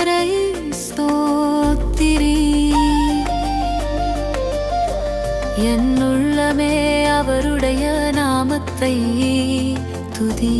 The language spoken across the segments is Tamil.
கர்த்தரை ஸ்தோத்திரி என்னுள்ளமே அவருடைய நாமத்தை துதி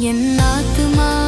என் ஆத்துமா?